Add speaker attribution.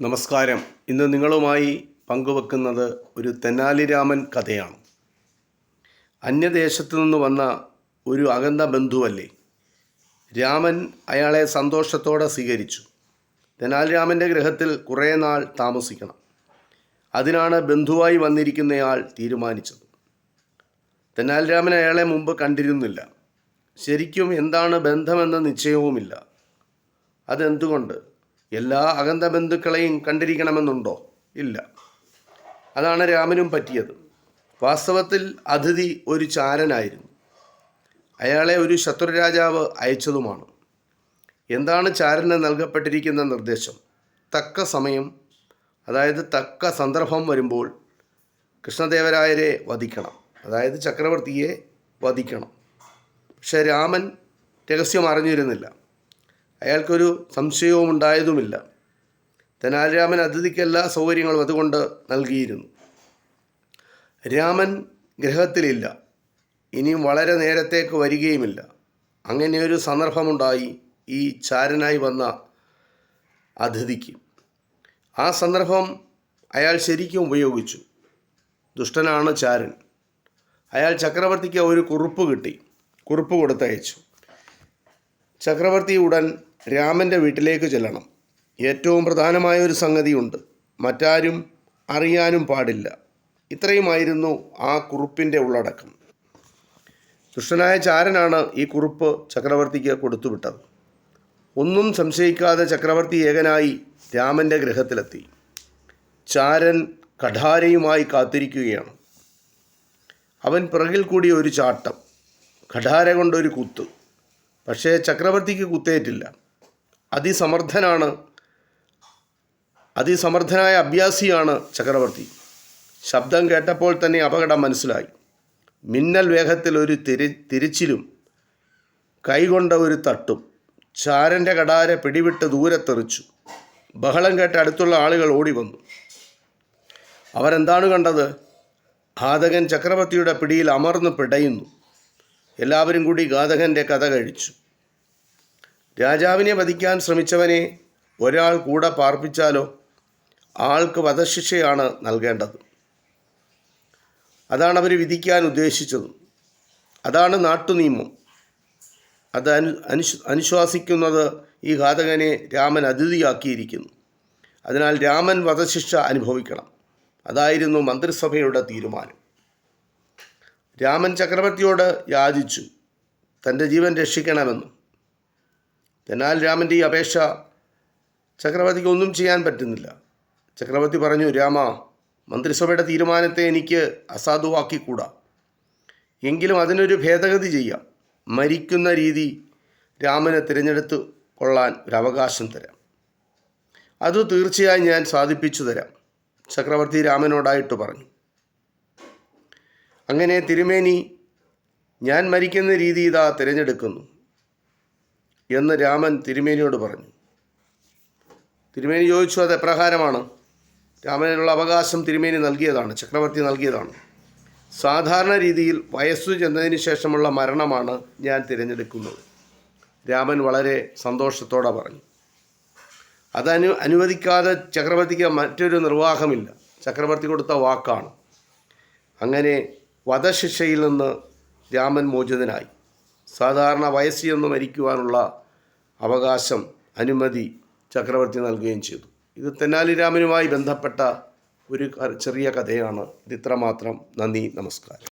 Speaker 1: നമസ്കാരം. ഇന്ന് നിങ്ങളുമായി പങ്കുവെക്കുന്നത് ഒരു തെന്നാലിരാമൻ കഥയാണ്. അന്യദേശത്തു നിന്ന് വന്ന ഒരു അകന്ന ബന്ധുവല്ലേ? രാമൻ അയാളെ സന്തോഷത്തോടെ സ്വീകരിച്ചു. തെനാലിരാമന്റെ ഗ്രഹത്തിൽ കുറേ നാൾ താമസിക്കണം. അതിനാണ് ബന്ധുവായി വന്നിരിക്കുന്നയാൾ തീരുമാനിച്ചത്. തെനാലിരാമൻ അയാളെ മുമ്പ് കണ്ടിരുന്നില്ല. ശരിക്കും എന്താണ് ബന്ധമെന്ന നിശ്ചയവുമില്ല. അതെന്തുകൊണ്ട്? എല്ലാ അകന്ത ബന്ധുക്കളെയും കണ്ടിരിക്കണമെന്നുണ്ടോ? ഇല്ല. അതാണ് രാമനും പറ്റിയത്. വാസ്തവത്തിൽ അതിഥി ഒരു ചാരനായിരുന്നു. അയാളെ ഒരു ശത്രുരാജാവ് അയച്ചതുമാണ്. എന്താണ് ചാരന് നൽകപ്പെട്ടിരിക്കുന്ന നിർദ്ദേശം? തക്ക സമയം അതായത് തക്ക സന്ദർഭം വരുമ്പോൾ കൃഷ്ണദേവരായരെ വധിക്കണം. അതായത് ചക്രവർത്തിയെ വധിക്കണം. പക്ഷേ രാമൻ രഹസ്യം അറിഞ്ഞിരുന്നില്ല. അയാൾക്കൊരു സംശയവും ഉണ്ടായതുമില്ല തെനാലിരാമൻ അതിഥിക്ക് എല്ലാ സൗകര്യങ്ങളും അതുകൊണ്ട് നൽകിയിരുന്നു. രാമൻ ഗ്രഹത്തിലില്ല ഇനിയും വളരെ നേരത്തേക്ക് വരികയുമില്ല. അങ്ങനെ ഒരു സന്ദർഭമുണ്ടായി ഈ ചാരനായി വന്ന അതിഥിക്ക്. ആ സന്ദർഭം അയാൾ ശരിക്കും ഉപയോഗിച്ചു. ദുഷ്ടനാണ് ചാരൻ. അയാൾ ചക്രവർത്തിക്ക് ഒരു കുറിപ്പ് കിട്ടി. കുറിപ്പ് കൊടുത്തയച്ചു. ചക്രവർത്തി ഉടൻ രാമന്റെ വീട്ടിലേക്ക് ചെല്ലണം. ഏറ്റവും പ്രധാനമായ ഒരു സംഗതിയുണ്ട്. മറ്റാരും അറിയാനും പാടില്ല. ഇത്രയുമായിരുന്നു ആ കുറിപ്പിന്റെ ഉള്ളടക്കം. ദുഷ്ടനായ ചാരനാണ് ഈ കുറിപ്പ് ചക്രവർത്തിക്ക് കൊടുത്തുവിട്ടത്. ഒന്നും സംശയിക്കാതെ ചക്രവർത്തി ഏകനായി രാമന്റെ ഗൃഹത്തിലെത്തി. ചാരൻ കഠാരയുമായി കാത്തിരിക്കുകയാണ്. അവൻ പിറകിൽ കൂടി ഒരു ചാട്ടം. കഠാര കൊണ്ടൊരു കുത്ത്. പക്ഷേ ചക്രവർത്തിക്ക് കുത്തേറ്റില്ല. അതിസമർത്ഥനാണ്. അതിസമർത്ഥനായ അഭ്യാസിയാണ് ചക്രവർത്തി. ശബ്ദം കേട്ടപ്പോൾ തന്നെ അപകടം മനസ്സിലായി. മിന്നൽ വേഗത്തിൽ ഒരു തിരി തിരിച്ചിലും കൈകൊണ്ട ഒരു തട്ടും ചാരന്റെ കടാര പിടിവിട്ട് ദൂരെ തെറിച്ചു ബഹളം കേട്ട് അടുത്തുള്ള ആളുകൾ ഓടി വന്നു അവരെന്താണ് കണ്ടത്? ഘാതകൻ ചക്രവർത്തിയുടെ പിടിയിൽ അമർന്ന് പിടയുന്നു. എല്ലാവരും കൂടി ഘാതകന്റെ കഥ കഴിച്ചു. രാജാവിനെ വധിക്കാൻ ശ്രമിച്ചവനെ ഒരാൾ കൂടെ പാർപ്പിച്ചാലോ ആൾക്ക് വധശിക്ഷയാണ് നൽകേണ്ടത്. അതാണ് അവർ വിധിക്കാൻ ഉദ്ദേശിച്ചത്. അതാണ് നാട്ടുനിയമം. അത് അനു അനുശ് അനുശ്വാസിക്കുന്നത് ഈ ഘാതകനെ രാമൻ അതിഥിയാക്കിയിരിക്കുന്നു. അതിനാൽ രാമൻ വധശിക്ഷ അനുഭവിക്കണം. അതായിരുന്നു മന്ത്രിസഭയുടെ തീരുമാനം. രാമൻ ചക്രവർത്തിയോട് യാചിച്ചു. തന്റെ ജീവൻ രക്ഷിക്കണമെന്ന്. എന്നാൽ രാമന്റെ ഈ അപേക്ഷ ചക്രവർത്തിക്ക് ഒന്നും ചെയ്യാൻ പറ്റുന്നില്ല. ചക്രവർത്തി പറഞ്ഞു രാമ മന്ത്രിസഭയുടെ തീരുമാനത്തെ എനിക്ക് അസാധുവാക്കിക്കൂടാ. എങ്കിലും അതിനൊരു ഭേദഗതി ചെയ്യാം. മരിക്കുന്ന രീതി രാമനെ തിരഞ്ഞെടുത്ത് കൊള്ളാൻ ഒരവകാശം തരാം. അത് തീർച്ചയായും ഞാൻ സാധിപ്പിച്ചു തരാം ചക്രവർത്തി രാമനോടായിട്ട് പറഞ്ഞു. അങ്ങനെ തിരുമേനി ഞാൻ മരിക്കുന്ന രീതി ഇതാ തിരഞ്ഞെടുക്കുന്നു. എന്ന് രാമൻ തിരുമേനിയോട് പറഞ്ഞു. തിരുമേനി ചോദിച്ചു അത് എപ്രകാരമാണ്? രാമനുള്ള അവകാശം തിരുമേനി നൽകിയതാണ് ചക്രവർത്തി നൽകിയതാണ്. സാധാരണ രീതിയിൽ വയസ്സു ചെന്നതിന് ശേഷമുള്ള മരണമാണ് ഞാൻ തിരഞ്ഞെടുക്കുന്നത്. രാമൻ വളരെ സന്തോഷത്തോടെ പറഞ്ഞു. അതനു അനുവദിക്കാതെ ചക്രവർത്തിക്ക് മറ്റൊരു നിർവാഹമില്ല. ചക്രവർത്തി കൊടുത്ത വാക്കാണ്. അങ്ങനെ വധശിക്ഷയിൽ നിന്ന് രാമൻ മോചിതനായി. സാധാരണ വയസ്സിൽ നിന്ന് മരിക്കുവാനുള്ള അവകാശം അനുമതി ചക്രവർത്തി നൽകുകയും ചെയ്തു. ഇത് തെന്നാലിരാമനുമായി ബന്ധപ്പെട്ട ഒരു ചെറിയ കഥയാണ്. ഇത് ഇത്രമാത്രം. നന്ദി നമസ്കാരം.